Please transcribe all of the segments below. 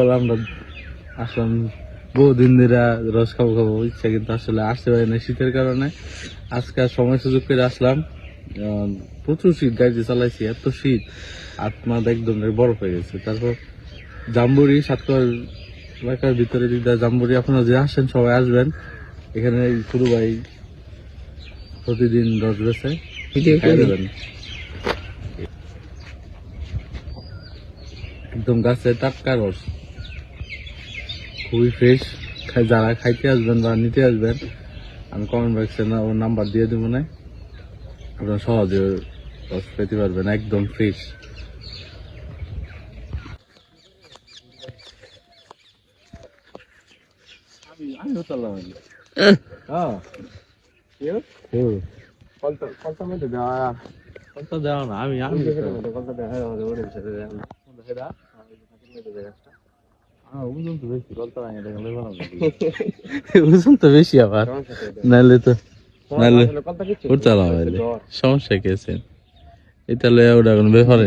সকালবেলা আমরা আসলাম বহুদিন ধরে রস খাব খাব ইচ্ছা কিন্তু আসলে আসতে পারি না শীতের কারণে। আজকে সময় সুযোগ করে আসলাম। প্রচুর শীত গাড়ি চালাইছি এত শীত আত্মা একদম বরফ হয়ে গেছে। তারপর জাম্বুরি সাতকর এলাকার ভিতরে দিদা জাম্বুরি আপনারা যে আসেন সবাই আসবেন। এখানে খুরু ভাই প্রতিদিন রস বেছে। একদম গাছে টাটকা রস। খুবই ফ্রেশ যারা খাইতে আসবেন বা নিতে আসবেন আমি কমেন্ট বক্সে না ওর নাম্বার দিয়ে দেবো না। আপনারা সহজে রস পেতে পারবেন একদম ফ্রেশ হ্যাঁ। দেওয়া না আমি আমি ওজন তো বেশি আবার। নাহলে তো নাহলে সমস্যা কি আছে? এটা লয়ে ওটা কোনো ব্যাপারে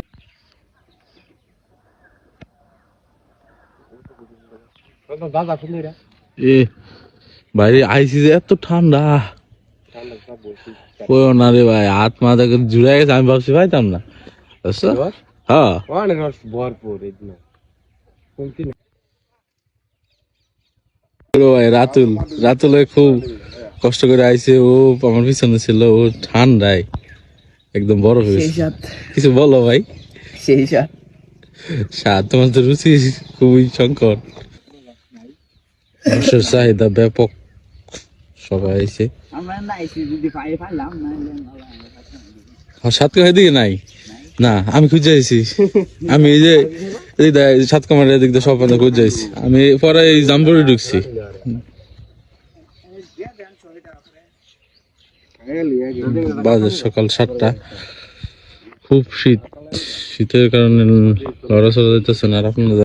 এ বাইরে আইসি যে এত ঠান্ডা। কইও না রে ভাই হাত মাথা করে জুড়ে গেছে আমি ভাবছি পাইতাম না? হ্যাঁ। বড় ভাই রাতুল। রাতুলে খুব কষ্ট করে আইছে ও আমার পিছনে ছিল ও ঠান্ডায় একদম বড় হয়েছে কিছু বলো ভাই? সেই স্বাদ তোমার তো রুচি খুবই সংকট। মানুষের চাহিদা ব্যাপক। সবাই আইছে। সাত কামার দিকে নাই? না আমি খুঁজে আইছি। আমি এই যে সাত কামার এদিক দিয়ে সব খুঁজে আইছি। আমি পরে এই জাম্বুরি ঢুকছি। বাজে সকাল সাতটা। খুব শীত। শীতের কারণে লড়াচড়া যাইতেছে না আর আপনারা